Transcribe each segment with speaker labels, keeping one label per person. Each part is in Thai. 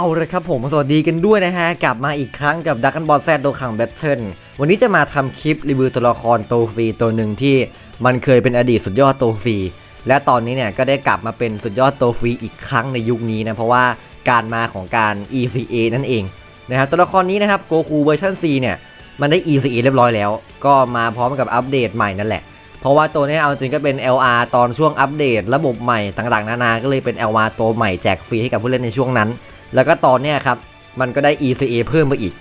Speaker 1: เอาเลยครับผมสวัสดีกันด้วยนะฮะ กลับมาอีกครั้งกับดักกันบอลแซดโดคังแบทเทิลวันนี้จะมาทำคลิปรีวิวตัวละครโตฟรีตัวหนึ่งที่มันเคยเป็นอดีตสุดยอดโตฟรีและตอนนี้เนี่ยก็ได้กลับมาเป็นสุดยอดโตฟรีอีกครั้งในยุคนี้นะ เพราะว่าการมาของการ ECA นั่นเองนะครับตัวละครนี้นะครับโกคูเวอร์ชัน C เนี่ยมันได้ ECA เรียบร้อยแล้ว ก็มาพร้อมกับอัปเดตใหม่นั่นแหละเพราะว่าตัวนี้เอาจริงก็เป็น LR ตอนช่วงอัปเดต ระบบใหม่ต่างๆ นานา ก็เลยเป็น LR ตัวใหม่แจกฟรีให้กับผู้เล่นในช่วงนั้น แล้วก็ตอนเนี้ยครับ มันก็ได้ ECA เพิ่มมาอีก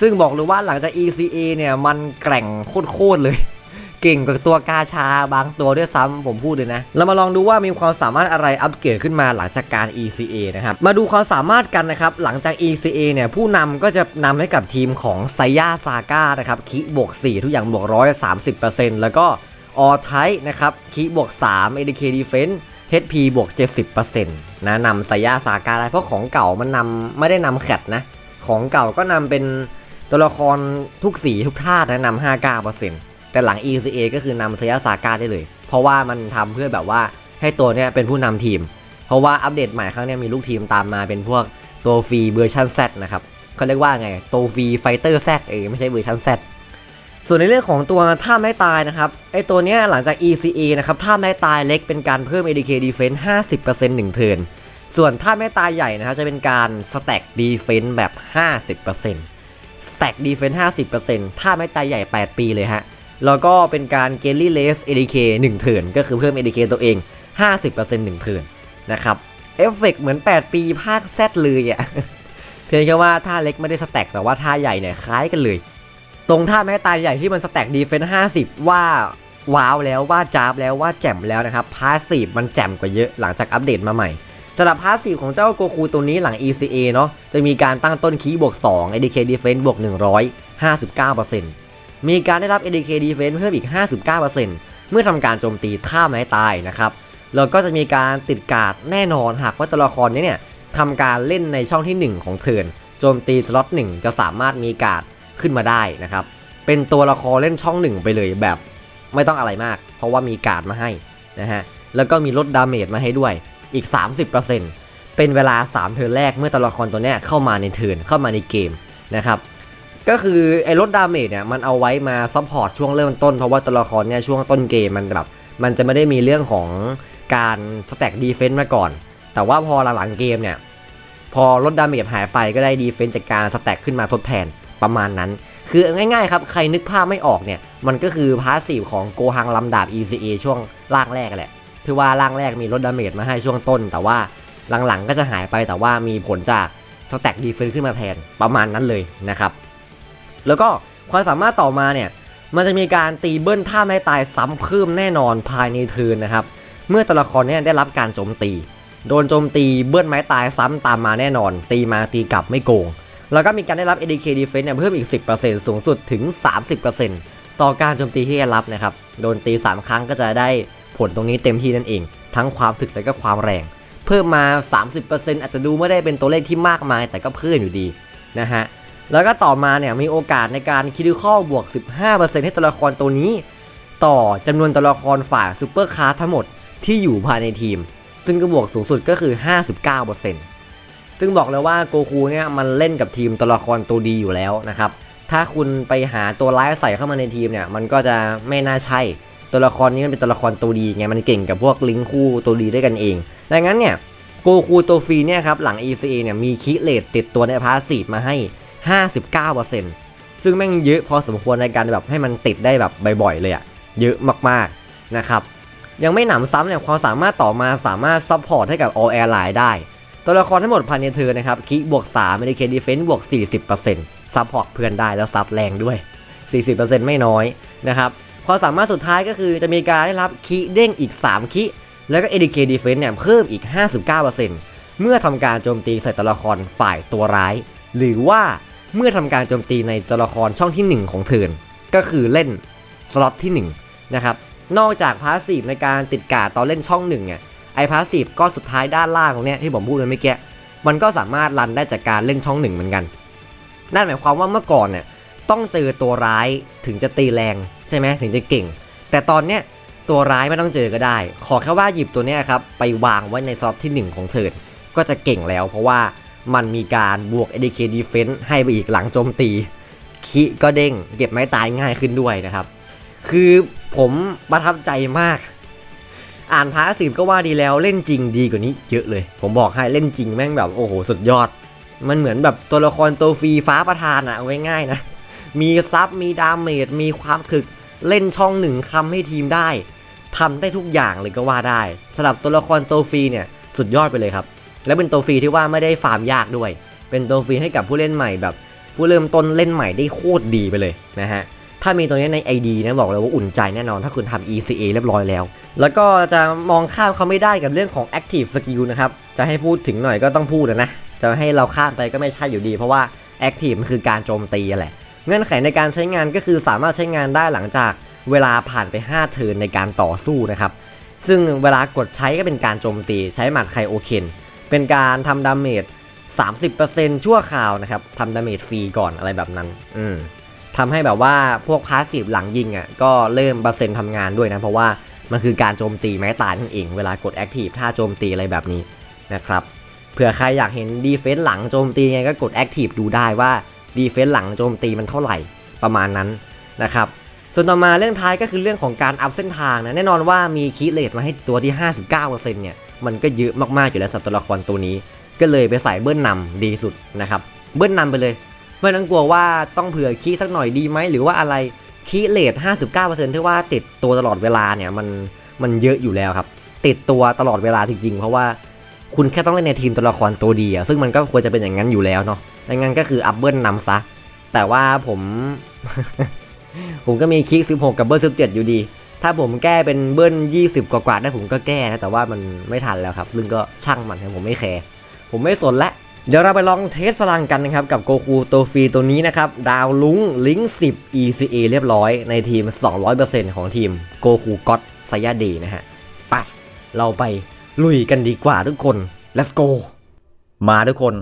Speaker 1: ซึ่งบอกเลยว่าหลังจาก ECA เนี่ยมันแกร่งโคตรเลย เก่งกว่าตัวกาชาบางตัวด้วยซ้ำผมพูดเลยนะ เรามาลองดูว่ามีความสามารถอะไรอัปเกรดขึ้นมาหลังจากการ ECA นะครับ มาดูความสามารถกันนะครับ หลังจาก ECA เนี่ยผู้นำก็จะนำให้กับทีมของไซยาซาก้านะครับคิบวก4ทุกอย่างบวก130%แล้วก็ออไทนะครับคิบวก3 ADK Defense HP บวก 70%นะนำไซยาซาก้าได้เพราะของเก่ามันนำไม่ได้นำแคดนะ ของเก่าก็นำเป็นตัวละครทุกสีทุกธาตุนะนำ59%แต่หลัง ECA ก็คือนำไซยาซาก้าได้เลย เพราะว่ามันทำเพื่อแบบว่าให้ตัวเนี้ยเป็นผู้นำทีม เพราะว่าอัปเดตใหม่ครั้งนี้มีลูกทีมตามมาเป็นพวกตัวฟรีเวอร์ชัน Z นะครับเขาเรียกว่าไงตัวฟรีไฟเตอร์ Z เออไม่ใช่เวอร์ชัน Z ส่วนในเรื่องของตัวท่าไม้ตายนะครับไอตัวเนี้ยหลังจาก ECA นะครับท่าไม้ตายเล็กเป็นการเพิ่ม ADK Defense 50% 1เทิร์นส่วนท่าไม้ตายใหญ่นะครับจะเป็นการ Stack Defense แบบ 50% Stack Defense 50%ท่าไม้ตายใหญ่ 8 ปีเลยฮะ แล้วก็เป็นการ g a l l y Less ADK 1เทิร์นก็คือเพิ่ม ADK ตัวเอง 50% 1เทิร์นนะครับเอฟเฟกเหมือน 8 ปีภาค Z เลยอะเพียงแค่ว่าท่าเล็กไม่ได้สแต็กแต่ว่าท่าใหญ่เนี่ยคล้ายกันเลย ตรงท่าแม้ตายใหญ่ที่มันสแต็กดีเฟนส์50ว่าว้าวแล้วว่าจ้าบแล้วว่าแจ่มแล้วนะครับพาสซีฟมันแจ่มกว่าเยอะหลังจากอัปเดตมาใหม่สำหรับพาสซีฟของเจ้าโกคูตัวนี้หลัง ECA เนาะจะมีการตั้งต้นคีย์บวก2 ADK Defense บวก 159%มีการได้รับ ADK Defense เพิ่มอีก 59%เมื่อทำการโจมตีท่าไม้ตายนะครับแล้วก็จะมีการติดการ์ดแน่นอนหากว่าตัวละครนี้เนี่ยทำการเล่นในช่องที่ 1 ของเทิร์นโจมตีสล็อต1จะสามารถมีการ์ด ขึ้นมาได้นะครับ เป็นตัวละครเล่นช่องหนึ่งไปเลยแบบไม่ต้องอะไรมาก เพราะว่ามีการ์ดมาให้นะฮะ แล้วก็มีลดดาเมจมาให้ด้วยอีก 30%เป็นเวลา 3 เทิร์นแรกเมื่อตัวละครตัวเนี้ยเข้ามาในเทิร์นเข้ามาในเกมนะครับ ก็คือไอ้ลดดาเมจเนี่ยมันเอาไว้มาซัพพอร์ตช่วงเริ่มต้น เพราะว่าตัวละครเนี่ยช่วงต้นเกมมันแบบมันจะไม่ได้มีเรื่องของการสแต็กดีเฟนต์มาก่อน แต่ว่าพอหลังๆเกมเนี่ยพอลดดาเมจหายไปก็ได้ดีเฟนต์จากการสแต็กขึ้นมาทดแทน ประมาณนั้น คือง่ายๆครับ ใครนึกภาพไม่ออกเนี่ย มันก็คือพาสซีฟของโกฮังลำดาบ ECA ช่วงล่างแรกแหละที่ว่าล่างแรกมีลดดาเมจมาให้ช่วงต้น แต่ว่าหลังๆก็จะหายไปแต่ว่ามีผลจากสแต็กดีเฟนขึ้นมาแทนประมาณนั้นเลยนะครับ แล้วก็ความสามารถต่อมาเนี่ย มันจะมีการตีเบิ้ลท่าไม้ตายซ้ำเพิ่มแน่นอนภายในเทินนะครับ เมื่อตัวละครเนี่ยได้รับการโจมตี โดนโจมตีเบิ้ลไม้ตายซ้ำตามมาแน่นอน ตีมาตีกลับไม่โกง แล้วก็มีการได้รับ ADK Defense เนี่ยเพิ่มอีก 10%สูงสุดถึง 30%ต่อการโจมตีที่ได้รับนะครับ โดนตี 3 ครั้งก็จะได้ผลตรงนี้เต็มที่นั่นเอง ทั้งความถึกและก็ความแรง เพิ่มมา 30%อาจจะดูไม่ได้เป็นตัวเลขที่มากมาย แต่ก็เพิ่มอยู่ดีนะฮะ แล้วก็ต่อมาเนี่ยมีโอกาสในการคิดข้อบวก 15%ให้ตัวละครตัวนี้ ต่อจำนวนตัวละครฝ่ายซูเปอร์คาร์ทั้งหมดที่อยู่ภายในทีม ซึ่งก็บวกสูงสุดก็คือ 59% ซึ่งบอกเลยว่าโกคูเนี่ยมันเล่นกับทีมตัวละครตัวดีอยู่แล้วนะครับ ถ้าคุณไปหาตัวร้ายใส่เข้ามาในทีมเนี่ย มันก็จะไม่น่าใช่ ตัวละครนี้มันเป็นตัวละครตัวดีไง มันเก่งกับพวกลิงคู่ตัวดีด้วยกันเอง ดังนั้นเนี่ยโกคูตัวฟรีเนี่ยครับหลัง ECA เนี่ยมีคิเลตติดตัวในพาสซีฟมาให้ 59%ซึ่งแม่งเยอะพอสมควรในการแบบให้มันติดได้แบบบ่อยๆเลยอะเยอะมากๆนะครับยังไม่หนำซ้ำเนี่ยความสามารถต่อมาสามารถซัพพอร์ตให้กับ All Airline ได้ ตัวละครทั้งหมดภายในเธอนะครับคิบวก3 m d k Defense บวก 40%ซัพพอร์ตเพื่อนได้แล้วซับแรงด้วย 40%ไม่น้อยนะครับความสามารถสุดท้ายก็คือจะมีการได้รับคิเด้งอีก 3 คิแล้วก็ ADK Defense เนี่ยเพิ่มอีก 59%เมื่อทำการโจมตีใส่ตัวละครฝ่ายตัวร้าย หรือว่าเมื่อทำการโจมตีในตัวละครช่องที่ 1 ของเทินก็คือเล่นสล็อตที่1นะครับนอกจากพาสซีฟในการติดกาดตอนเล่นช่องหนึ่งเนี่ย ไอพาสซีฟก็สุดท้ายด้านล่างตรงเนี้ยที่ผมพูดไปเมื่อกี้มันก็สามารถรันได้จากการเล่นช่องหนึ่งเหมือนกันนั่นหมายความว่าเมื่อก่อนเนี่ยต้องเจอตัวร้ายถึงจะตีแรงใช่ไหมถึงจะเก่ง แต่ตอนเนี้ยตัวร้ายไม่ต้องเจอก็ได้ ขอแค่ว่าหยิบตัวเนี้ยครับไปวางไว้ในซอฟที่ 1 ของเทิร์นก็จะเก่งแล้ว เพราะว่ามันมีการบวก ADK Defense ให้ไปอีกหลังโจมตีคิก็เด้งเก็บไม้ตายง่ายขึ้นด้วยนะครับ คือผมประทับใจมาก อ่านพาสซีฟก็ว่าดีแล้วเล่นจริงดีกว่านี้เยอะเลย ผมบอกให้เล่นจริงแม่งแบบโอ้โหสุดยอด มันเหมือนแบบตัวละครตัวฟรีฟ้าประธานอะเอาง่ายๆนะ มีซับมีดาเมจมีความถึกเล่นช่องหนึ่งคำให้ทีมได้ทำได้ทุกอย่างเลยก็ว่าได้สำหรับตัวละครตัวฟรีเนี่ยสุดยอดไปเลยครับ และเป็นตัวฟรีที่ว่าไม่ได้ฟาร์มยากด้วย เป็นตัวฟรีให้กับผู้เล่นใหม่แบบ ผู้เริ่มต้นเล่นใหม่ได้โคตรดีไปเลยนะฮะ ถ้ามีตัวนี้ใน ID นะบอกเลยว่าอุ่นใจแน่นอน ถ้าคุณทำ ECA เรียบร้อยแล้ว แล้วก็จะมองข้ามเขาไม่ได้กับเรื่องของ Active Skill นะครับ จะให้พูดถึงหน่อยก็ต้องพูดนะ จะให้เราข้ามไปก็ไม่ใช่อยู่ดี เพราะว่า Active มันคือการโจมตีอะแหละ เงื่อนไขในการใช้งานก็คือสามารถใช้งานได้หลังจากเวลาผ่านไป 5 เทิร์นในการต่อสู้นะครับ ซึ่งเวลากดใช้ก็เป็นการโจมตีใช้หมัดไคโอเคนเป็นการทำดาเมจ30%ชั่วคราวนะครับทำดาเมจฟรีก่อนอะไรแบบนั้น อืม ทำให้แบบว่าพวกพาสซีฟหลังยิงอะก็เริ่มเปอร์เซ็นต์ทำงานด้วยนะ เพราะว่ามันคือการโจมตีแม้ตายนั่นเองเวลากดแอคทีฟถ้าโจมตีอะไรแบบนี้นะครับเผื่อใครอยากเห็นดีเฟนส์หลังโจมตีไงก็กดแอคทีฟดูได้ว่าดีเฟนส์หลังโจมตีมันเท่าไหร่ประมาณนั้นนะครับส่วนต่อมาเรื่องท้ายก็คือเรื่องของการอัพเส้นทางนะแน่นอนว่ามีคีเลตมาให้ตัวที่ 59%เนี่ยมันก็เยอะมากๆอยู่แล้วสำหรับตัวละครตัวนี้ ก็เลยไปใส่เบิ้ลนำดีสุดนะครับเบิ้ลนำไปเลย ไม่ต้องกลัวว่าต้องเผื่อคีสักหน่อยดีไหมหรือว่าอะไรคีเลต59%ที่ว่าติดตัวตลอดเวลาเนี่ยมันมันเยอะอยู่แล้วครับ ติดตัวตลอดเวลาจริงๆ เพราะว่าคุณแค่ต้องเล่นในทีมตัวละครตัวดีอะซึ่งมันก็ควรจะเป็นอย่างนั้นอยู่แล้วเนาะดังนั้นก็คืออัพเบิลนำซะ แต่ว่าผม ผมก็มีคลิก16 กับเบิ้ล17 อยู่ดี ถ้าผมแก้เป็นเบิ้ล20 กว่าๆได้ผมก็แก้นะ แต่ว่ามันไม่ทันแล้วครับ ซึ่งก็ช่างมันครับผมไม่แคร์ ผมไม่สนละ เดี๋ยวเราไปลองเทสพลังกันนะครับ กับโกคูตัวฟรีตัวนี้นะครับ ดาวลุงลิง10 ECA เรียบร้อยในทีม 200%ของทีมโกคูก็อตไซยาเดนะฮะไปเราไปลุยกันดีกว่าทุกคน let's go มาทุกคน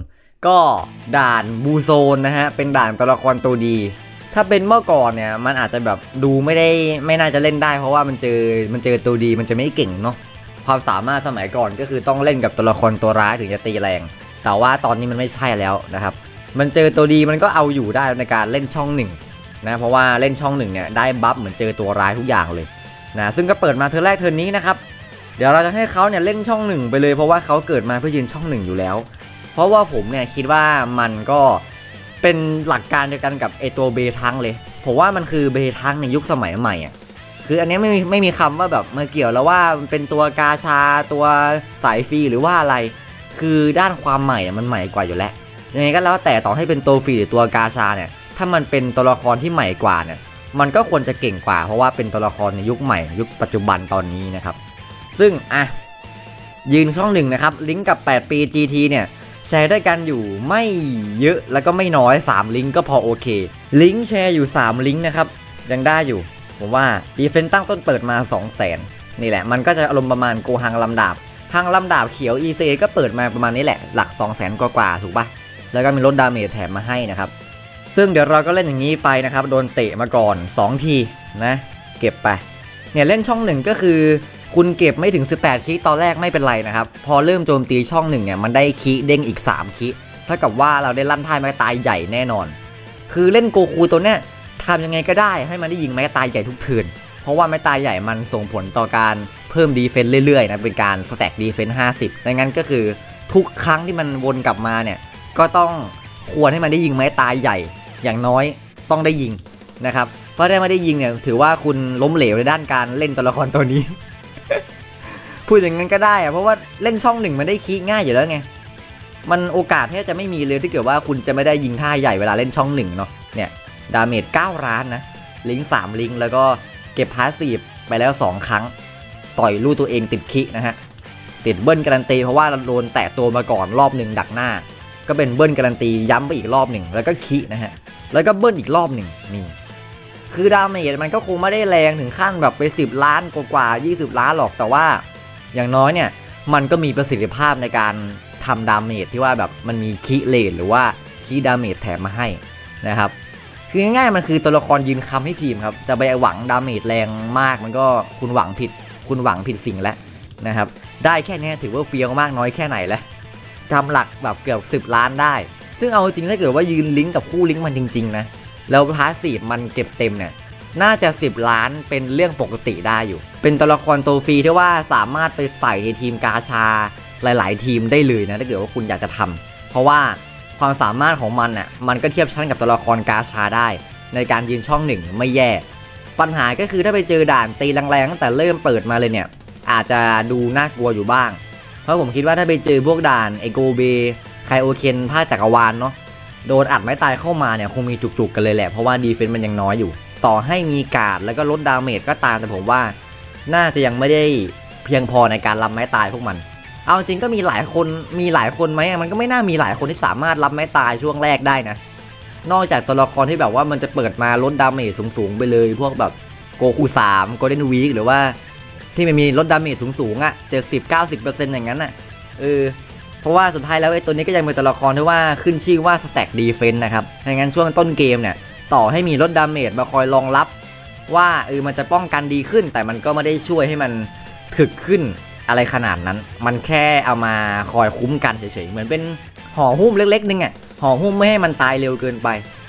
Speaker 1: ก็ด่านบูโซนนะฮะ เป็นด่านตัวละครตัวดี ถ้าเป็นเมื่อก่อนเนี่ย มันอาจจะแบบดูไม่ได้ไม่น่าจะเล่นได้ เพราะว่ามันเจอมันเจอตัวดีมันจะไม่เก่งเนาะความสามารถสมัยก่อนก็คือต้องเล่นกับตัวละครตัวร้ายถึงจะตีแรง แต่ว่าตอนนี้มันไม่ใช่แล้วนะครับ มันเจอตัวดีมันก็เอาอยู่ได้ในการเล่นช่องหนึ่งนะเพราะว่าเล่นช่องหนึ่งเนี่ยได้บัฟเหมือนเจอตัวร้ายทุกอย่างเลยนะซึ่งก็เปิดมาเทอร์นแรกเทอร์นนี้นะครับเดี๋ยวเราจะให้เขาเนี่ยเล่นช่องหนึ่งไปเลย เพราะว่าเขาเกิดมาเพื่อยืนช่องหนึ่งอยู่แล้ว เพราะว่าผมเนี่ยคิดว่ามันก็เป็นหลักการเดียวกันกับไอตัวเบทังเลยผมว่ามันคือเบทังในยุคสมัยใหม่อะคืออันนี้ไม่มีไม่มีคำว่าแบบมาเกี่ยวแล้วว่ามันเป็นตัวกาชาตัวสายฟรีหรือว่าอะไร คือด้านความใหม่มันใหม่กว่าอยู่แล้วยังไงก็แล้วแต่ต่อให้เป็นตัวฟรีหรือตัวกาชาเนี่ยถ้ามันเป็นตัวละครที่ใหม่กว่าเนี่ยมันก็ควรจะเก่งกว่า เพราะว่าเป็นตัวละครในยุคใหม่ ยุคปัจจุบันตอนนี้นะครับ ซึ่งอะยืนช่องหนึ่งนะครับ ลิงก์กับ 8 ปี GT เนี่ยแชร์ด้วยกันอยู่ไม่เยอะแล้วก็ไม่น้อย 3 ลิงก์ก็พอโอเค ลิงก์แชร์อยู่ 3 ลิงก์นะครับ ยังได้อยู่ ผมว่าดีเฟนตั้งต้นเปิดมา 2 0 0 0 0นนี่แหละ มันก็จะอารมณ์ประมาณโกหังลำดาบ หังลำดาบเขียว EC ก็เปิดมาประมาณนี้แหละ หลัก 2 0 0 0 0 0 กว่าๆถูกปะแล้วก็มีลดดาเมจแถมมาให้นะครับ ซึ่งเดี๋ยวเราก็เล่นอย่างนี้ไปนะครับ โดนเตะมาก่อน 2 ทีนะ เก็บไป เนี่ยเล่นช่องหนึ่งก็คือ คุณเก็บไม่ถึง 18 คิตอนแรกไม่เป็นไรนะครับ พอเริ่มโจมตีช่องหนึ่งเนี่ยมันได้คิเด้งอีก 3 คิเท่ากับว่าเราได้ลั่นท้ายไม้ตายใหญ่แน่นอน คือเล่นโกคูตัวเนี้ยทำยังไงก็ได้ให้มันได้ยิงไม้ตายใหญ่ทุกเทิร์น เพราะว่าไม้ตายใหญ่มันส่งผลต่อการเพิ่มดีเฟนต์เรื่อยๆนะเป็นการสแต็กดีเฟนต์50ดังนั้นก็คือทุกครั้งที่มันวนกลับมาเนี่ยก็ต้องควรให้มันได้ยิงไม้ตายใหญ่ อย่างน้อยต้องได้ยิงนะครับเพราะได้ไม่ได้ยิงเนี่ยถือว่าคุณล้มเหลวในด้านการเล่นตัวละครตัวนี้ พูดอย่างนั้นก็ได้อะเพราะว่าเล่นช่องหนึ่งมันได้คีง่ายอยู่แล้วไงมันโอกาสแทบจะไม่มีเลยที่เกิดว่าคุณจะไม่ได้ยิงท่าใหญ่เวลาเล่นช่องหนึ่งเนาะเนี่ยดาเมจ9ล้านนะลิงก์3ลิงก์แล้วก็ เก็บพาสซีฟไปแล้ว 2 ครั้ง ต่อยลู่ตัวเองติดคินะฮะ ติดเบิ้ลการันตีเพราะว่าเราโดนแตะตัวมาก่อนรอบหนึ่งดักหน้า ก็เป็นเบิ้ลการันตีย้ำไปอีกรอบหนึ่งแล้วก็คินะฮะ แล้วก็เบิ้ลอีกรอบหนึ่งนี่คือดาเมจมันก็คงไม่ได้แรงถึงขั้นแบบไป 10 ล้านกว่าๆ20 ล้านหรอกแต่ว่าอย่างน้อยเนี่ยมันก็มีประสิทธิภาพในการทำดาเมจที่ว่าแบบมันมีคีเลนหรือว่าคีดาเมจแถมมาให้นะครับ คือง่ายๆมันคือตัวละครยืนคำให้ทีมครับ จะไปหวังดาเมจแรงมากมันก็คุณหวังผิด คุณหวังผิดสิ่งแล้วนะครับ ได้แค่เนี้ยถือว่าเฟี้ยวมากน้อยแค่ไหนแล้วแกำหลักแบบเกือบ 10 ล้านได้ ซึ่งเอาจริงถ้าเกิดว่ายืนลิงก์กับคู่ลิงก์มันจริงๆนะ แล้วพาสซีฟมันเก็บเต็มเนี่ยน่าจะ 10 ล้านเป็นเรื่องปกติได้อยู่ เป็นตัวละครตัวฟรีที่ว่าสามารถไปใส่ในทีมกาชาหลาย ๆ ทีมได้เลยนะถ้าเกิดว่าคุณอยากจะทำเพราะว่า ความสามารถของมันน่ะมันก็เทียบชั้นกับตัวละครกาชาได้ ในการยืนช่องหนึ่งไม่แย่ ปัญหาก็คือถ้าไปเจอด่านตีแรงๆตั้งแต่เริ่มเปิดมาเลยเนี่ย อาจจะดูน่ากลัวอยู่บ้าง เพราะผมคิดว่าถ้าไปเจอพวกด่านไอโกเบไคโอเคนภาคจักรวาลเนาะโดนอัดไม้ตายเข้ามาเนี่ยคงมีจุกๆกันเลยแหละ เพราะว่าดีเฟนต์มันยังน้อยอยู่ ต่อให้มีการ์ดแล้วก็ลดดาเมจก็ตามแต่ผมว่า น่าจะยังไม่ได้เพียงพอในการรับไม้ตายพวกมัน เอาจริงก็มีหลายคนมีหลายคนไหมมันก็ไม่น่ามีหลายคนที่สามารถรับไม้ตายช่วงแรกได้นะ นอกจากตัวละครที่แบบว่ามันจะเปิดมาลดดาเมจสูงๆไปเลย พวกแบบโกคู3 Golden Week หรือว่าที่มันมีลดดาเมจสูงๆอะเจ็ดสิบเก้าสิบเปอร์เซ็นต์อย่างนั้นอะเออเพราะว่าสุดท้ายแล้วไอ้ตัวนี้ก็ยังเป็นตัวละครที่ว่าขึ้นชื่อว่าสแต็กดีเฟนต์นะครับดังนั้นช่วงต้นเกมเนี่ยต่อให้มีลดดาเมจมาคอยรองรับ ว่าเออมันจะป้องกันดีขึ้น แต่มันก็ไม่ได้ช่วยให้มันถึกขึ้น อะไรขนาดนั้น มันแค่เอามาคอยคุ้มกันเฉยๆ เหมือนเป็นห่อหุ้มเล็กๆนึงอะ ห่อหุ้มไม่ให้มันตายเร็วเกินไป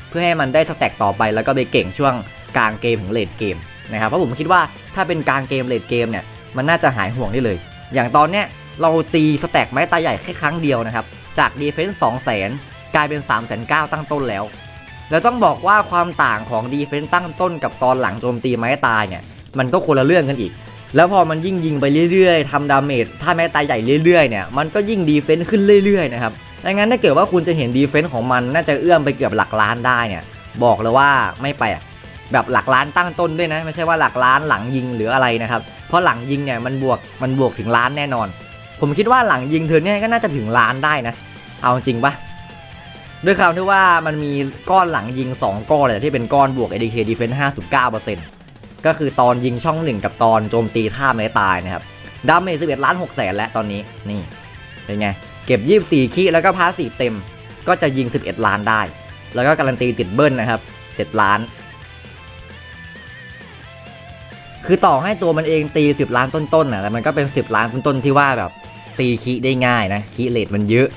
Speaker 1: เพื่อให้มันได้สแต็กต่อไปแล้วก็ไปเก่งช่วงกลางเกมถึงเลดเกมนะครับ เพราะผมคิดว่าถ้าเป็นกลางเกมเลดเกมเนี่ย มันน่าจะหายห่วงได้เลย อย่างตอนเนี้ยเราตีสแต็กไม้ตายใหญ่แค่ครั้งเดียวนะครับ จากดีเฟนส์สองแสนกลายเป็น3ามแสนเตั้งต้นแล้ว แล้วต้องบอกว่าความต่างของดีเฟนส์ตั้งต้นกับตอนหลังโจมตีไม้ตายเนี่ย มันก็คนละเรื่องกันอีก แล้วพอมันยิ่งยิงไปเรื่อยๆทำดาเมจถ้าไม้ตายใหญ่เรื่อยๆเนี่ยมันก็ยิ่งดีเฟนส์ขึ้นเรื่อยๆนะครับดังนั้นถ้าเกิดว่าคุณจะเห็นดีเฟนส์ของมันน่าจะเอื้อมไปเกือบหลักล้านได้เนี่ยบอกเลยว่าไม่แปลกแบบหลักล้านตั้งต้นด้วยนะ ไม่ใช่ว่าหลักล้านหลังยิงหรืออะไรนะครับ เพราะหลังยิงเนี่ยมันบวกมันบวกถึงล้านแน่นอน ผมคิดว่าหลังยิงเธอเนี่ยก็น่าจะถึงล้านได้นะ เอาจริงปะด้วยคำที่ว่ามันมีก้อนหลังยิง 2 ก้อนเลยที่เป็นก้อนบวก ADK Defense 59% ก็คือตอนยิงช่อง1กับตอนโจมตีท่าไม้ตายนะครับดาเมจ11ล้าน6แสนแล้วตอนนี้นี่เป็นไง เก็บ24คีแล้วก็พาสีเต็ม ก็จะยิง11ล้านได้ แล้วก็การันตีติดเบิ้ลนะครับ7ล้าน คือต่อให้ตัวมันเองตี10ล้านต้นๆนะแต่มันก็เป็น10ล้านต้นๆที่ว่าแบบตีคีได้ง่ายนะคีเลทมันเยอะ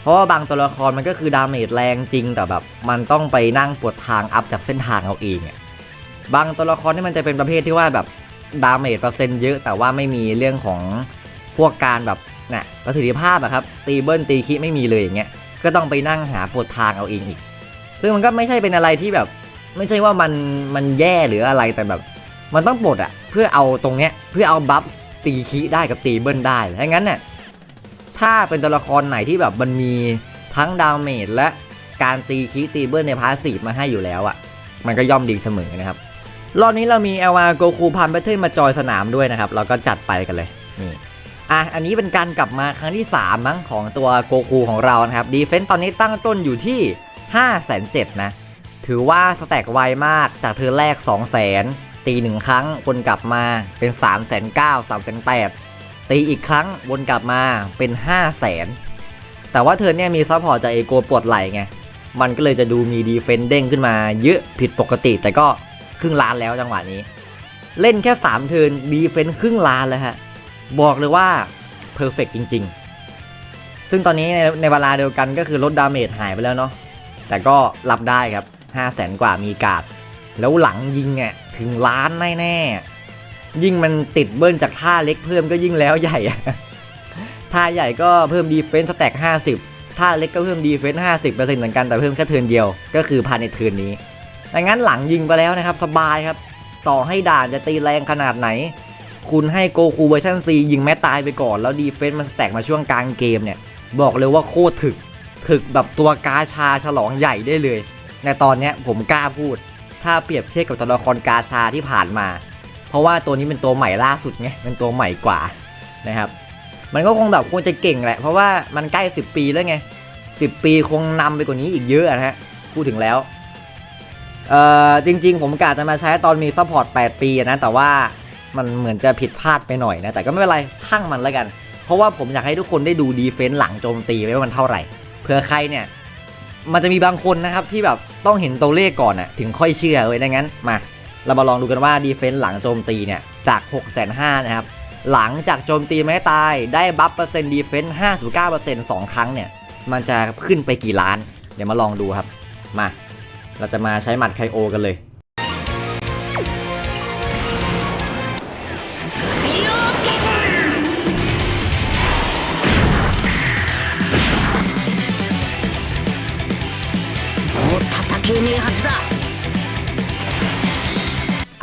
Speaker 1: เพราะว่าบางตัวละครมันก็คือดาเมจแรงจริงแต่แบบ มันต้องไปนั่งปวดทางอัพจากเส้นทางเอาเองอะ บางตัวละครที่มันจะเป็นประเภทที่ว่าแบบดาเมจเปอร์เซ็นต์เยอะ แต่ว่าไม่มีเรื่องของพวกการแบบน่ะประสิทธิภาพอะครับตีเบิ้ลตีคีไม่มีเลยอย่างเงี้ยก็ต้องไปนั่งหาปวดทางเอาเองอีก ซึ่งมันก็ไม่ใช่เป็นอะไรที่แบบ ไม่ใช่ว่ามันมันแย่หรืออะไรแต่แบบ มันต้องปลดอะเพื่อเอาตรงเนี้ยเพื่อเอาบัฟตีคีได้กับตีเบิ้ลได้ถ้างั้นเนี่ยถ้าเป็นตัวละครไหนที่แบบมันมีทั้งดาเมจและการตีคีตีเบิ้ลในพาสีมาให้อยู่แล้วอะมันก็ย่อมดีเสมอนะครับ รอบนี้เรามีเอวาโกคูพันแบทเทิลมาจอยสนามด้วยนะครับ เราก็จัดไปกันเลยนี่อะอันนี้เป็นการกลับมาครั้งที่ 3 มั้งของตัวโกคูของเรานะครับดีเฟนต์ตอนนี้ตั้งต้นอยู่ที่ 5 7 0 0 0นะ ถือว่าสแต็กไวมากจากเธอแรก 2 0 0 0 0 0ตีหนึ่งครั้งวนกลับมาเป็น 3 9 0 0 0 0 3 8 0 0ตีอีกครั้งวนกลับมาเป็น 5 0 0 0 0 0แต่ว่าเธอเนี่ยมีซัพพอร์ตจากเอโกปวดไหล่ไงมันก็เลยจะดูมีดีเฟนเด้งขึ้นมาเยอะผิดปกติแต่ก็ ครึ่งล้านแล้วจังหวะนี้ เล่นแค่3เทิร์นดีเฟนครึ่งล้านแล้วฮะบอกเลยว่าเพอร์เฟกจริง ๆ ซึ่งตอนนี้ในในเวลาเดียวกันก็คือลดดาเมจหายไปแล้วเนาะแต่ก็รับได้ครับ 5 0 0แสนกว่ามีกาดแล้วหลังยิงอะถึงล้านแน่ๆยิ่งมันติดเบิ้ลจากท่าเล็กเพิ่มก็ยิ่งแล้วใหญ่ท่าใหญ่ก็เพิ่มดีเฟนส์สแต็ก50ท่าเล็กก็เพิ่มดีเฟนส์50%เหมือนกันแต่เพิ่มแค่เทิร์นเดียวก็คือภายในเทิร์นนี้ ดังนั้นหลังยิงไปแล้วนะครับสบายครับ ต่อให้ด่านจะตีแรงขนาดไหน คุณให้โกคูเวอร์ชันซียิงแม้ตายไปก่อน แล้วดีเฟนส์มันแตกมาช่วงกลางเกมเนี่ย บอกเลยว่าโคตรถึก ถึกแบบตัวกาชาฉลองใหญ่ได้เลย ในตอนนี้ผมกล้าพูด ถ้าเปรียบเทียบกับตัวละครกาชาที่ผ่านมา เพราะว่าตัวนี้เป็นตัวใหม่ล่าสุดไงเป็นตัวใหม่กว่านะครับมันก็คงแบบควรจะเก่งแหละ เพราะว่ามันใกล้ 10 ปีแล้วไง 10 ปีคงนำไปกว่านี้อีกเยอะนะฮะ พูดถึงแล้ว เอ่อจริง ๆ ผมกะจะมาใช้ตอนมีซัพพอร์ต 8 ปีนะ แต่ว่ามันเหมือนจะผิดพลาดไปหน่อยนะ แต่ก็ไม่เป็นไร ช่างมันแล้วกัน เพราะว่าผมอยากให้ทุกคนได้ดูดีเฟนส์หลังโจมตีไว้ว่ามันเท่าไหร่ เผื่อใครเนี่ย มันจะมีบางคนนะครับที่แบบต้องเห็นตัวเลขก่อนอะถึงค่อยเชื่อเลยดังนั้นมา เรามาลองดูกันว่าดีเฟนส์หลังโจมตีเนี่ยจาก 6 5 0 0 0นะครับหลังจากโจมตีไม้ตายได้บัฟเปอร์เซ็นต์ดีเฟนส์59% 2ครั้งเนี่ยมันจะขึ้นไปกี่ล้าน เดี๋ยวมาลองดูครับมา เราจะมาใช้หมัดไคโอกันเลย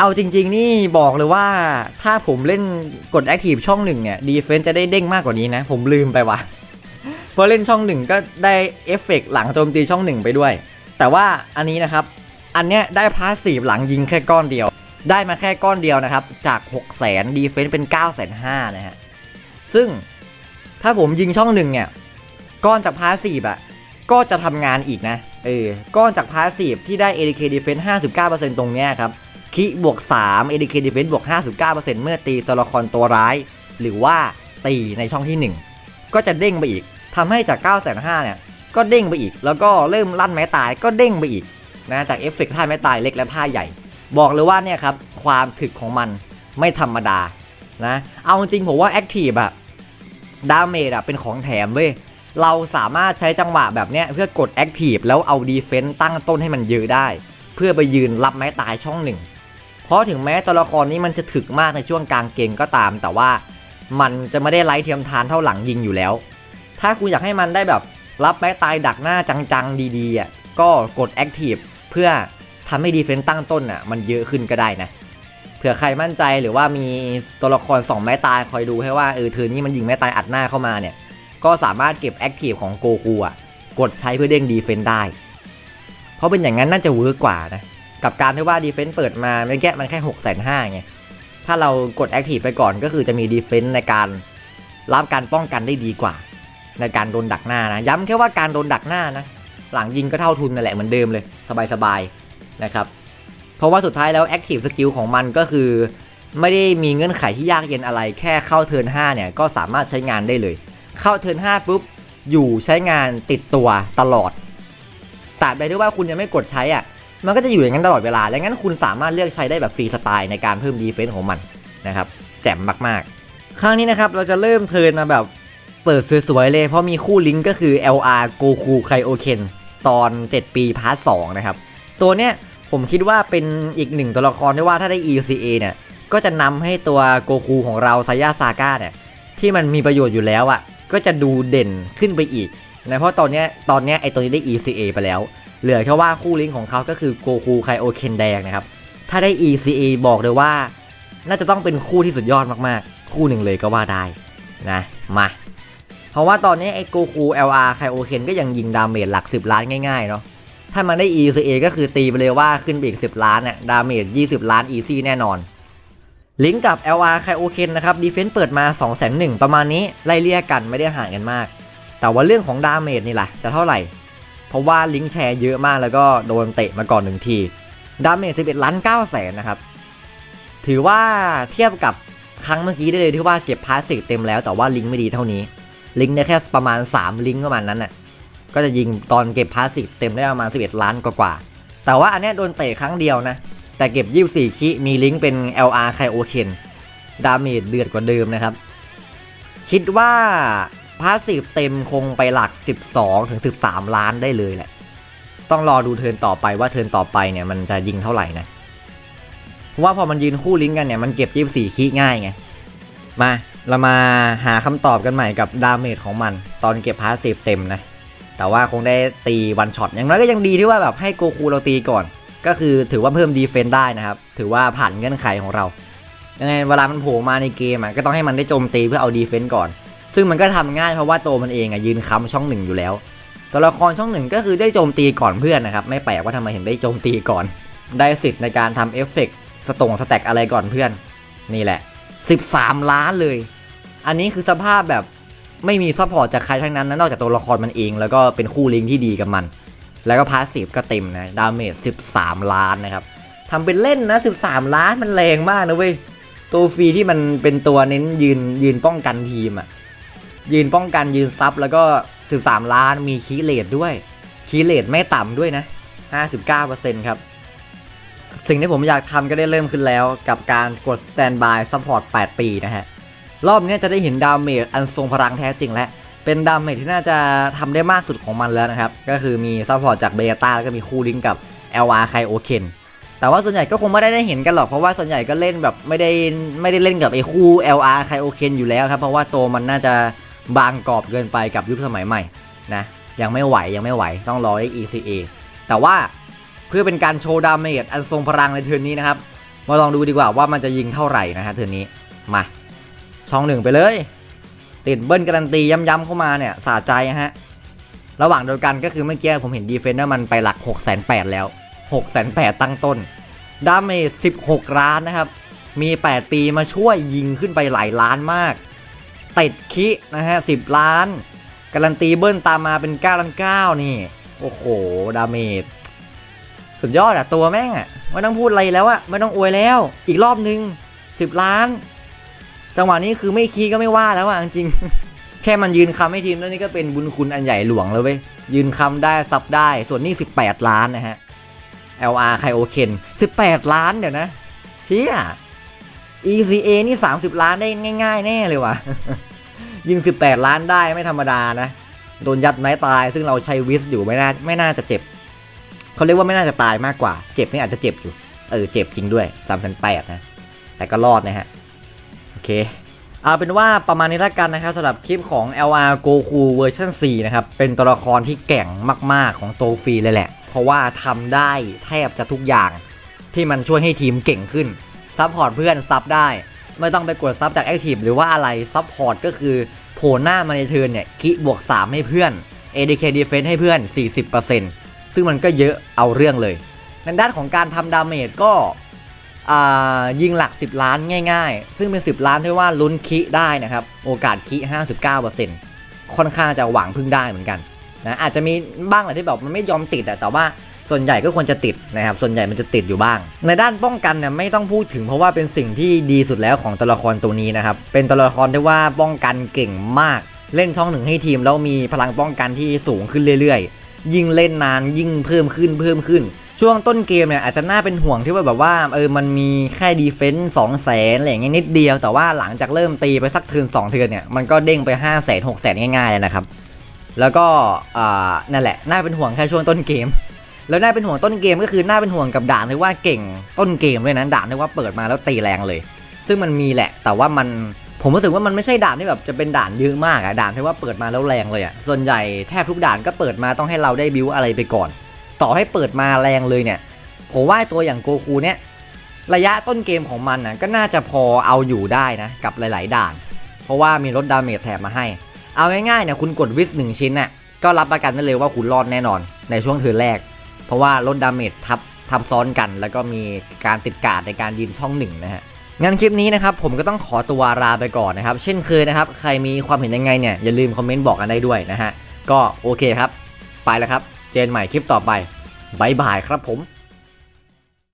Speaker 1: เอาจริง ๆ นี่บอกเลยว่าถ้าผมเล่นกดแอคทีฟช่องหนึ่งเนี่ยดีเฟนซ์จะได้เด้งมากกว่านี้นะ ผมลืมไปว่ะพอเล่นช่องหนึ่งก็ได้เอฟเฟกหลังโจมตีช่องหนึ่งไปด้วย แต่ว่าอันนี้นะครับ อันเนี้ยได้พาสซีฟหลังยิงแค่ก้อนเดียว ได้มาแค่ก้อนเดียวนะครับ จาก6 0 0 0 0 0ดีเฟน s ์เป็น 9 5 0 0 0นะฮะ ซึ่งถ้าผมยิงช่องหนึ่งเนี่ย ก้อนจากพาสซีฟอะก็จะทำงานอีกนะ เออ ก้อนจากพาสซีฟที่ได้ ADK Defense 59%ตรงเนี้ยครับ คิบวก 3 ADK Defense บวก 59%เมื่อตีตัวละครตัวร้าย หรือว่าตีในช่องที่ 1 ก็จะเด้งไปอีกทำให้จาก 9 5 0 0 0เนี่ย ก็เด้งไปอีก แล้วก็เริ่มลั่นไม้ตายก็เด้งไปอีกนะจากเอฟเฟกท่าไม้ตายเล็กและท่าใหญ่ บอกเลยว่าเนี่ยครับความถึกของมันไม่ธรรมดานะเอาจริงผมว่าแอคทีฟอะดาเมจอะเป็นของแถมเว้ยเราสามารถใช้จังหวะแบบเนี้ยเพื่อกดแอคทีฟแล้วเอาดีเฟนต์ตั้งต้นให้มันเยอะได้ เพื่อไปยืนรับไม้ตายช่องหนึ่งเพราะถึงแม้ตัวละครนี้มันจะถึกมากในช่วงกลางเกมก็ตาม แต่ว่ามันจะไม่ได้ไร้เทียมทานเท่าหลังยิงอยู่แล้ว ถ้าคุณอยากให้มันได้แบบ รับไม้ตายดักหน้าจังๆดีๆอะก็กดแอคทีฟเพื่อทำให้ดีเฟนต์ตั้งต้นอะมันเยอะขึ้นก็ได้นะเผื่อใครมั่นใจหรือว่ามีตัวละคร 2 ไม้ตายคอยดูให้ว่าเออเธอนี้มันยิงไม้ตายอัดหน้าเข้ามาเนี่ย ก็สามารถเก็บแอคทีฟของโกคูอะกดใช้เพื่อเด้งดีเฟนต์ได้ เพราะเป็นอย่างนั้นน่าจะเวิร์กกว่านะ กับการที่ว่าดีเฟนต์เปิดมาไม่แก้มันแค่6 5 0 0 0ไง ถ้าเรากดแอคทีฟไปก่อนก็คือจะมีดีเฟนต์ในการรับการป้องกันได้ดีกว่า ในการโดนดักหน้านะ ย้ำแค่ว่าการโดนดักหน้านะ หลังยิงก็เท่าทุนนั่นแหละเหมือนเดิมเลยสบายๆนะครับ เพราะว่าสุดท้ายแล้วแอคทีฟสกิลของมันก็คือ ไม่ได้มีเงื่อนไขที่ยากเย็นอะไร แค่เข้าเทิร์น5เนี่ยก็สามารถใช้งานได้เลย เข้าเทิร์น5ปุ๊บอยู่ใช้งานติดตัวตลอดตราบใดที่ว่าคุณยังไม่กดใช้อะมันก็จะอยู่อย่างนั้นตลอดเวลา และงั้นคุณสามารถเลือกใช้ได้แบบฟรีสไตล์ในการเพิ่มดีเฟนส์ของมันนะครับ แจ่มมากๆ ครั้งนี้นะครับเราจะเริ่มเทิร์นมาแบบ เปิดสวยๆเลยเพราะมีคู่ลิงก์ก็คือ LR Goku Kaioken ตอน 7 ปีพาร์ท2นะครับ ตัวเนี้ยผมคิดว่าเป็นอีกหนึ่งตัวละครที่ว่าถ้าได้ ECA เนี่ย ก็จะนำให้ตัวโกคูของเราไซยาซาก้าเนี่ย ที่มันมีประโยชน์อยู่แล้วอะ่ะ ก็จะดูเด่นขึ้นไปอีกนะเพราะตอนเนี้ยตอนเนี้ยไอตัวนี้ได้ ECA ไปแล้ว เหลือแค่ว่าคู่ลิงก์ของเขาก็คือโกคูไคโอเคนแดงนะครับ ถ้าได้ ECA บอกเลยว่า น่าจะต้องเป็นคู่ที่สุดยอดมากๆ คู่หนึ่งเลยก็ว่าได้นะมา เพราะว่าตอนนี้ไอ้โกคู LR ไคโอเคนก็ยังยิงดาเมจหลัก 10 ล้านง่ายๆเนาะถ้ามันได้ ECA ก็คือตีไปเลยว่าขึ้นไปอีก 10 ล้านน่ะดาเมจ20 ล้าน Easy แน่นอน ลิงก์กับ LR ไคโอเคนนะครับดีเฟนส์เปิดมา 2 0 0 0 0ประมาณนี้ ไล่เลี่ยกันไม่ได้ห่างกันมาก แต่ว่าเรื่องของดาเมจนี่แหละจะเท่าไหร่ เพราะว่าลิงก์แชร์เยอะมากแล้วก็โดนเตะมาก่อนหนึ่งทีดาเมจ11ล้าน9แสนนะครับถือว่าเทียบกับครั้งเมื่อกี้ได้เลยที่ว่าเก็บพาสซีฟเต็มแล้วแต่ว่าลิงก์ไม่ดีเท่านี้ ลิงก์ได้แค่ประมาณ 3 ลิงก์ประมาณนั้นน่ะก็จะยิงตอนเก็บพาสซีฟเต็มได้ประมาณ 11 ล้านกว่าๆแต่ว่าอันนี้โดนเตะครั้งเดียวนะ แต่เก็บ 24 คิมีลิงก์เป็น LR ไคโอเคนดาเมจเดือดกว่าเดิมนะครับ คิดว่าพาสซีฟเต็มคงไปหลัก 12 ถึง 13 ล้านได้เลยแหละ ต้องรอดูเทินต่อไปว่าเทินต่อไปเนี่ยมันจะยิงเท่าไหร่นะเพราะว่าพอมันยืนคู่ลิงก์กันเนี่ยมันเก็บ 24 คิง่ายไง มา เรามาหาคำตอบกันใหม่กับดาเมจของมัน ตอนเก็บพาสซีฟเต็มนะ แต่ว่าคงได้ตีวันช็อตอย่างน้อยก็ยังดีที่ว่าแบบให้โกคูเราตีก่อน ก็คือถือว่าเพิ่มดีเฟนต์ได้นะครับ ถือว่าผ่านเงื่อนไขของเรายังไงเวลามันโผล่มาในเกมอะก็ต้องให้มันได้โจมตีเพื่อเอาดีเฟนต์ก่อน ซึ่งมันก็ทำง่ายเพราะว่าตัวมันเองอะยืนค้ำช่องหนึ่งอยู่แล้ว ตัวละครช่องหนึ่งก็คือได้โจมตีก่อนเพื่อนนะครับ ไม่แปลกว่าทำไมถึงได้โจมตีก่อน ได้สิทธิ์ในการทำเอฟเฟกต์สตงสแต็กอะไรก่อนเพื่อน นี่แหละ 13 ล้านเลย อันนี้คือสภาพแบบไม่มีซัพพอร์ตจากใครทั้งนั้นนะนอกจากตัวละครมันเอง แล้วก็เป็นคู่ลิงที่ดีกับมัน แล้วก็พาสซีฟก็เต็มนะ ดาเมจ 13 ล้านนะครับทำเป็นเล่นนะ 13 ล้านมันแรงมากนะเว้ย ตัวฟรีที่มันเป็นตัวเน้นยืนยืนป้องกันทีมอะยืนป้องกันยืนซับแล้วก็ 13 ล้านมีคีย์เลทด้วย คีย์เลทไม่ต่ำด้วยนะ 59%ครับ สิ่งที่ผมอยากทำก็ได้เริ่มขึ้นแล้ว กับการกด Standby Support 8ปีนะฮะ รอบนี้จะได้เห็นดาเมจอันทรงพลังแท้จริงและ เป็นดาเมจที่น่าจะทำได้มากสุดของมันแล้วนะครับ ก็คือมีซัพพอร์ตจากเบต้าแล้วก็มีคู่ลิงก์กับ LR ไคโอเคนแต่ว่าส่วนใหญ่ก็คงไม่ได้ได้เห็นกันหรอก เพราะว่าส่วนใหญ่ก็เล่นแบบไม่ได้ไม่ได้เล่นกับไอ้คู่ LR ไคโอเคนอยู่แล้วครับ เพราะว่าตัวมันน่าจะบางกรอบเกินไปกับยุคสมัยใหม่นะยังไม่ไหวยังไม่ไหวต้องรอไอ้ ECA แต่ว่าเพื่อเป็นการโชว์ดาเมจอันทรงพลังในเทิร์นนี้นะครับ มาลองดูดีกว่าว่ามันจะยิงเท่าไหร่นะฮะเทิร์นนี้มา ช่องหนึ่งไปเลย ติดเบิ้ลการันตีย้ำๆเข้ามาเนี่ยสะใจฮะ ระหว่างเดียวกันก็คือเมื่อกี้ผมเห็นดีเฟนเดอร์มันไปหลัก 6 8 0 0 0แล้ว 6 8 0 0 0ตั้งต้นดาเมจ16 ล้านนะครับ มี 8 ปีมาช่วยยิงขึ้นไปหลายล้านมาก ติดคินะฮะ 10 ล้าน การันตีเบิ้ลตามมาเป็น9ล้าน9นี่ โอ้โห ดาเมจสุดยอดอะตัวแม่งอะไม่ต้องพูดอะไรแล้วอะไม่ต้องอวยแล้ว อีกรอบนึง 10 ล้าน จังหวะนี้คือไม่คีก็ไม่ว่าแล้วอะจริง แค่มันยืนคำให้ทีมแล้วนี่ก็เป็นบุญคุณอันใหญ่หลวงแล้วเว้ย ยืนคำได้ซับได้ ส่วนนี้18 ล้านนะฮะ LR ไคโอเคน18 ล้านเดี๋ยวนะ เชี่ย ECA นี่ 30 ล้านได้ง่าย ๆ แน่เลยว่ะ ยิง 18 ล้านได้ไม่ธรรมดานะ โดนยัดไม้ตาย ซึ่งเราใช้วิสอยู่ไม่น่าไม่น่าจะเจ็บ เขาเรียกว่าไม่น่าจะตายมากกว่า เจ็บนี่อาจจะเจ็บอยู่ เออ เจ็บจริงด้วย3 8 0 0นะ แต่ก็รอดนะฮะ อเคเอาเป็นว่าประมาณนี้ละกันนะครับสำหรับคลิปของ LR Goku เวอร์ชัน4นะครับ เป็นตัวละครที่แก่งมากๆของโตฟีเลยแหละ เพราะว่าทำได้แทบจะทุกอย่างที่มันช่วยให้ทีมเก่งขึ้น ซัพพอร์ตเพื่อนซับได้ ไม่ต้องไปกดซับจากแอคทีฟหรือว่าอะไร ซัพพอร์ตก็คือโผล่หน้ามาในเทิร์นเนี่ยคิบวก 3 ให้เพื่อน ADK Defense ให้เพื่อน 40%ซึ่งมันก็เยอะเอาเรื่องเลยในด้านของการทำดาเมจก็ ยิงหลัก 10 ล้านง่ายๆ ซึ่งเป็น 10 ล้านที่ว่าลุ้นคิได้นะครับ โอกาสคิ 59%ค่อนข้างจะหวังพึ่งได้เหมือนกันนะอาจจะมีบ้างแหละที่แบบมันไม่ยอมติดแต่ว่าส่วนใหญ่ก็ควรจะติดนะครับ ส่วนใหญ่มันจะติดอยู่บ้าง ในด้านป้องกันเนี่ยไม่ต้องพูดถึงเพราะว่าเป็นสิ่งที่ดีสุดแล้วของตัวละครตัวนี้นะครับ เป็นตัวละครที่ว่าป้องกันเก่งมาก เล่นช่องหนึ่งให้ทีมแล้วมีพลังป้องกันที่สูงขึ้นเรื่อยๆ ยิ่งเล่นนานยิ่งเพิ่มขึ้นเพิ่มขึ้น ช่วงต้นเกมเนี่ยอาจจะน่าเป็นห่วงที่ว่าแบบว่าเออมันมีแค่ดีเฟนซ์สองแสนอะไรอย่างเงี้ยนิดเดียว แต่ว่าหลังจากเริ่มตีไปสักเทิร์นสองเทิร์นเนี่ยมันก็เด้งไป5้าแสนหกแสนง่ายๆเลยนะครับแล้วก็อ่านั่นแหละน่าเป็นห่วงแค่ช่วงต้นเกม แล้วน่าเป็นห่วงต้นเกมก็คือน่าเป็นห่วงกับด่านที่ว่าเก่งต้นเกมด้วยนะด่านที่ว่าเปิดมาแล้วตีแรงเลย ซึ่งมันมีแหละ แต่ว่ามันผมรู้สึกว่ามันไม่ใช่ด่านที่แบบจะเป็นด่านเยอะมากอะด่านที่ว่าเปิดมาแล้วแรงเลยอะส่วนใหญ่แทบทุกด่านก็เปิดมาต้องให้เราได้บิวอะไรไปก่อน ต่อให้เปิดมาแรงเลยเนี่ยผมว่าตัวอย่างโกคูเนี่ยระยะต้นเกมของมันนะก็น่าจะพอเอาอยู่ได้นะกับหลาย ๆ ด่าน เพราะว่ามีลดดาเมจแถมมาให้ เอาง่ายๆเนี่ยคุณกดวิสหนึ่งชิ้นน่ะก็รับประกันได้เลยว่าคุณรอดแน่นอนในช่วงเทิร์นแรก เพราะว่าลดดาเมจทับทับซ้อนกัน แล้วก็มีการติดกาดในการยืนช่องหนึ่งนะฮะงั้นคลิปนี้นะครับผมก็ต้องขอตัวลาไปก่อนนะครับ เช่นเคยนะครับ ใครมีความเห็นยังไงเนี่ยอย่าลืมคอมเมนต์บอกกันได้ด้วยนะฮะก็โอเคครับ ไปแล้วครับ เจนใหม่คลิปต่อไปบายบายครับผม